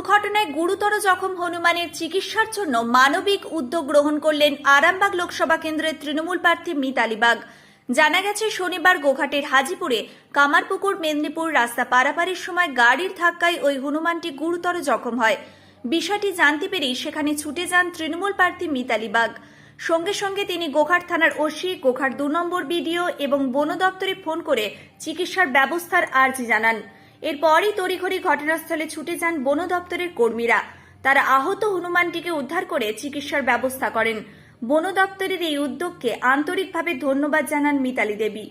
দুর্ঘটনায় গুরুতর জখম হনুমানের চিকিৎসার জন্য মানবিক উদ্যোগ গ্রহণ করলেন আরামবাগ লোকসভা কেন্দ্রের তৃণমূল প্রার্থী মিতালিবাগ জানা গেছে, শনিবার গোঘাটের হাজিপুরে কামারপুকুর, মেদিনীপুর রাস্তা পারাপারের সময় গাড়ির ধাক্কায় ওই হনুমানটি গুরুতর জখম হয়। বিষয়টি জানতে পেরেই সেখানে ছুটে যান তৃণমূল প্রার্থী মিতালিবাগ সঙ্গে সঙ্গে তিনি গোঘাট থানার ওসি, গোঘাট দু নম্বর বিডিও এবং বন দপ্তরে ফোন করে চিকিৎসার ব্যবস্থার আর্জি জানান। এরপরই তড়িঘড়ি ঘটনাস্থলে ছুটে যান বন দপ্তরের কর্মীরা। তারা আহত হনুমানটিকে উদ্ধার করে চিকিৎসার ব্যবস্থা করেন। বন দপ্তরের এই উদ্যোগকে আন্তরিকভাবে ধন্যবাদ জানান মিতালি দেবী।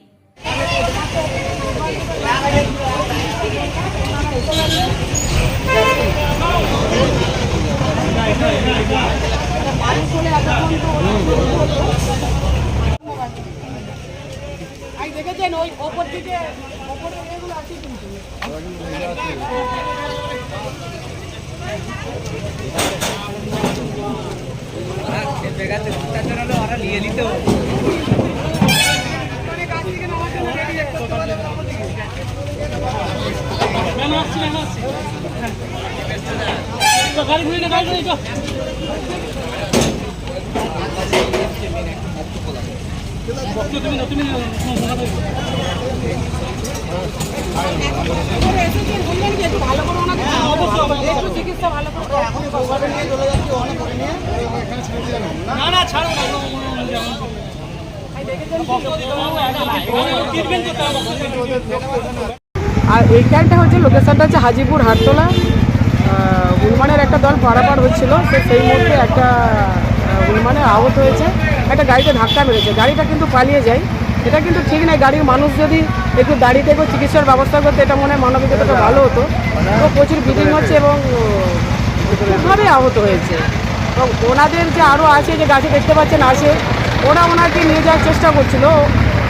দেখেছেন ওই নামার জন্য ready করতে পারলে ওপর গাড়ি ঘুরে তুমি না তুমি ওপরে এসেছেন বললেন কি একটু ভালো করে ওনাকে একটু চিকিৎসা ভালো করে না না ছাড়ো না ট্রিটমেন্ট করতে হবে হচ্ছে লোকেশনটা হচ্ছে হাজিপুর হাটতলা। উলমানের একটা দল পারাপার হচ্ছিল সেই মুহূর্তে একটা হনুমানের আহত হয়েছে। একটা গাড়িতে ধাক্কা মেরেছে। গাড়িটা কিন্তু পালিয়ে যায়। এটা কিন্তু ঠিক নয় গাড়ির মানুষ যদি একটু দাঁড়িয়ে থেকে চিকিৎসার ব্যবস্থা করতে এটা মনে হয় মানবিকতাটা ভালো হতো। তো প্রচুর ব্লিডিং হচ্ছে এবং খুবভাবে আহত হয়েছে। এবং ওনাদের যে আরও আছে যে গাছে দেখতে পাচ্ছেন আছে ওরা ওনাকে নিয়ে যাওয়ার চেষ্টা করছিল।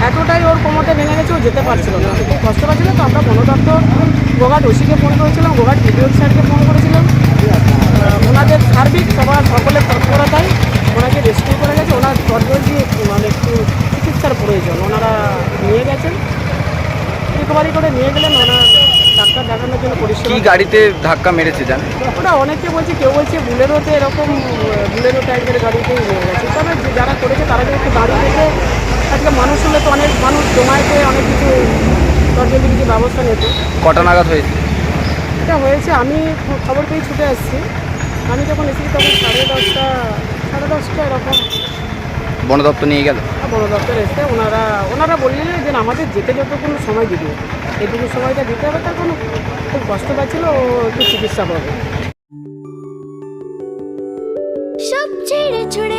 এতটাই ওর কোমরটা ভেঙে গেছে ও যেতে পারছিল না। খুব কষ্ট পাচ্ছিল। তো আমরা বন দপ্তর গোঘাট ওসিকে ফোন করেছিলাম গোঘাট বিডিও স্যারকে ফোন করেছিলাম। ওনাদের সার্বিক সবার সকলের তৎপরতায় ওনাকে রেস্কিউ করে গেছে ওনার তৎপরজি মানে একটু চিকিৎসার প্রয়োজন ওনারা নিয়ে গেছেন রিকভারি করে নিয়ে গেলেন ওনার ডাক্তার দেখানোর জন্য কি গাড়িতে ধাক্কা মেরেছে জান ওটা অনেকে বলছে কেউ বলছে বুলেরোতে এরকম বুলেরো টাইপের গাড়িতেই নিয়ে গেছে। তবে যারা করেছে তারা যদি একটু দাঁড়িয়ে থেকে আজকে মানুষ হলে তো অনেক মানুষ জমায়েতে অনেক কিছু সরকারি কিছু ব্যবস্থা নিত। কটা নাগাদ হয়েছে? এটা হয়েছে আমি খবর পেয়ে ছুটে আসছি। আমি যখন এসেছি তখন সাড়ে দশটা সাড়ে দশটা এরকম। বন দপ্তর নিয়ে গেল। বন দপ্তর এসে ওনারা ওনারা বললেন যে আমাদের যেতে যতক্ষণ সময় দিবে এইটুকু সময়টা দিতে হবে তার কোনো খুব কষ্ট পাচ্ছিল ও একটু চিকিৎসা পাবে। সব ছেড়ে ছুড়ে